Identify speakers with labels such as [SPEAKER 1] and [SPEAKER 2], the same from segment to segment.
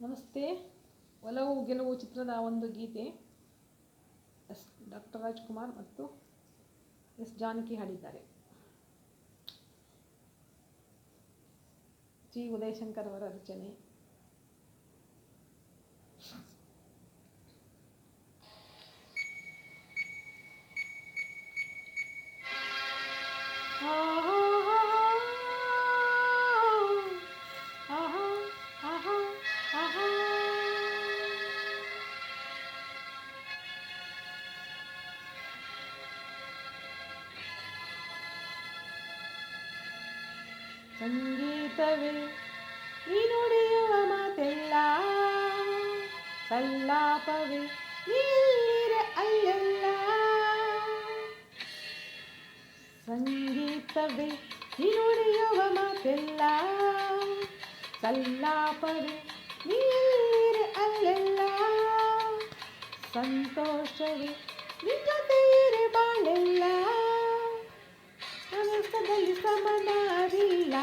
[SPEAKER 1] ನಮಸ್ತೆ. ಒಲವು, ಗೆಲುವು ಚಿತ್ರದ ಒಂದು ಗೀತೆ. ಎಸ್, ಡಾಕ್ಟರ್ ರಾಜ್ಕುಮಾರ್ ಮತ್ತು ಎಸ್ ಜಾನಕಿ ಹಾಡಿದ್ದಾರೆ. ಜಿ. ಉದಯಶಂಕರ್ ಅವರ ರಚನೆ. ಸಂಗೀತವೇ, ನೀ ನುಡಿಯುವ ಮಾತೆಲ್ಲ. ಸಲ್ಲಾಪವೇ ನೀರೆ ಅಲ್ಲೆಲ್ಲ. ಸಂಗೀತವೇ, ನೀ ನುಡಿಯುವ ಮಾತೆಲ್ಲ. ಸಲ್ಲಾಪವೇ ನೀರೆ ಅಲ್ಲೆಲ್ಲ. ಸಂತೋಷವೇ ನಿಜ ಬಾಳೆಲ್ಲ. ಮನಸ್ಸದಲ್ಲಿ ಸಮನಾರಿಲ್ಲ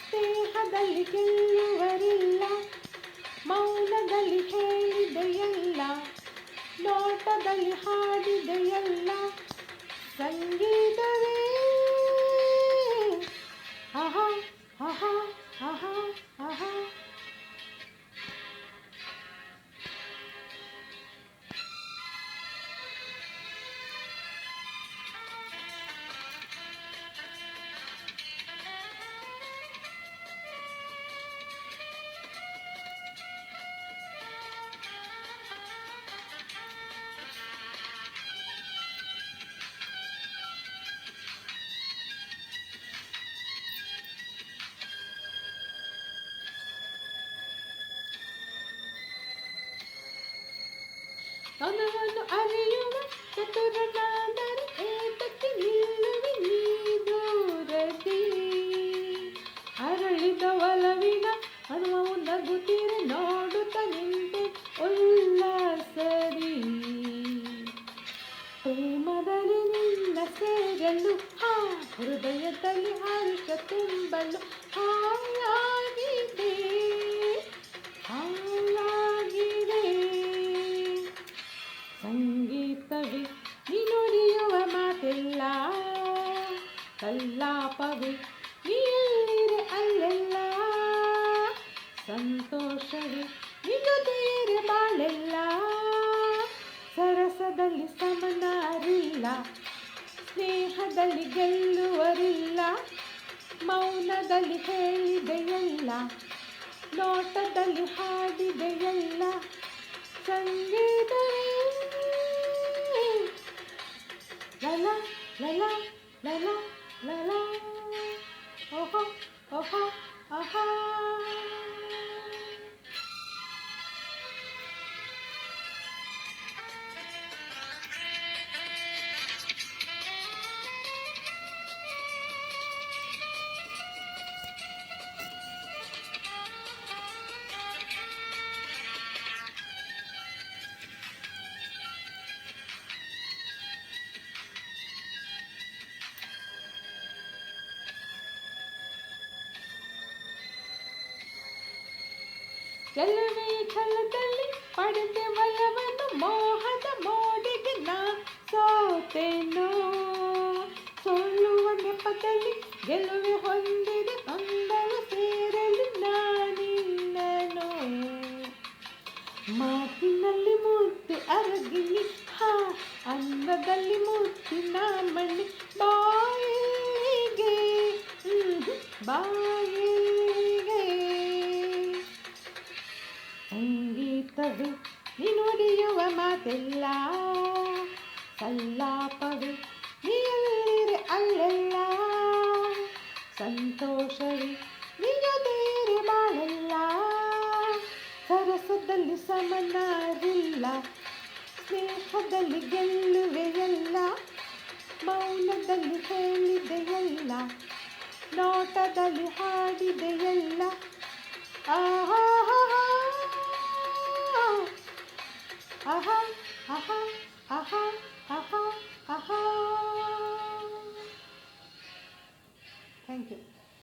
[SPEAKER 1] ಸ್ನೇಹದಲ್ಲಿ ಗೆಲ್ಲುವರಿಲ್ಲ ಮೌನದಲ್ಲಿ ಹೇಳಿದೆಯಲ್ಲ ನೋಟದಲ್ಲಿ ಹಾಡಿದೆಯಲ್ಲ ಸಂಗೀತವೇ ತನವನ್ನು ಅರಿಯುವ ಚತುರನಾದರೆ ಏತಕ್ಕೆ ನಿಲ್ಲುವಿ ನೀ ದೂರದಿ ಅರಳಿದ ಒಲವಿನ ಹನುಮವು ನಗುತ್ತೀರೆ ನೋಡುತ್ತ ನಿಂತೆ ಉಲ್ಲಾಸರಿ ಪ್ರೇಮದಲ್ಲಿ ನಿನ್ನ ಸೇರಲು ಹೃದಯದಲ್ಲಿ ಹರ್ಷ ತುಂಬಲು ಹಾಯಾಗಿದೆ ಕಲ್ಲಾಪವೇ ನೀರೆ ಅಲ್ಲೆಲ್ಲ? ಸಂತೋಷವೇ ನಿಜದೇರೆ ಬಾಳೆಲ್ಲ? ಸರಸದಲ್ಲಿ ಸಮನಾರಿಲ್ಲ, ಸ್ನೇಹದಲ್ಲಿ ಗೆಲ್ಲುವರಿಲ್ಲ, ಮೌನದಲ್ಲಿ ಹೇಳಿದೆಯಲ್ಲ, ನೋಟದಲ್ಲಿ ಹಾಡಿದೆಯಲ್ಲ, ಸಂಗೀತವೇ? ಲಲ ಲಲ ಲಲ. ಲಲ ಓಹೋ ಗೆಲ್ಲುವೆ ಛಲದಲ್ಲಿ ಪಡೆದೆ ಬಲವನ್ನು ಮೋಹದ ಮೋಡಿಗೆ ನಾ ಸೋತೆನು ಸೋಲುವ ನೆಪದಲ್ಲಿ ಗೆಲುವೆ ಹೊಂದಿದೆ ತೊಂದರೆ ಸೇರಲು ನಾನಿನ್ನನು. ಮಾತಿನಲ್ಲಿ ಮುತ್ತು ಅರಗಿನಿ ಹಾ ಅನ್ನದಲ್ಲಿ ಮುತ್ತಿನ ಮಣ್ಣಿ ಬಾಯಿಗೆ ಹ್ಮ್, ಸಂಗೀತವೇ ನೀ ನುಡಿಯುವ ಮಾತೆಲ್ಲ. ಸಲ್ಲಾಪವೇ ನೀಲ್ಲಿರೆ ಅಲ್ಲೆಲ್ಲ. ಸಂತೋಷವೇ ನೀಯದೇರೆ ಬಾಳೆಲ್ಲ. ಸರಸದಲ್ಲಿ ಸಮನಾರಿಲ್ಲ ಸ್ನೇಹದಲ್ಲಿ ಗೆಲ್ಲುವೆಯಲ್ಲ. ಮೌನದಲ್ಲಿ ಹೇಳಿದೆಯಲ್ಲ, ನೋಟದಲ್ಲಿ ಹಾಡಿದೆಯಲ್ಲ. ಆಹಾ ಆಹಾ ಆಹಾ ಆಹಾ ಆಹಾ ಆಹಾ ಥ್ಯಾಂಕ್ ಯು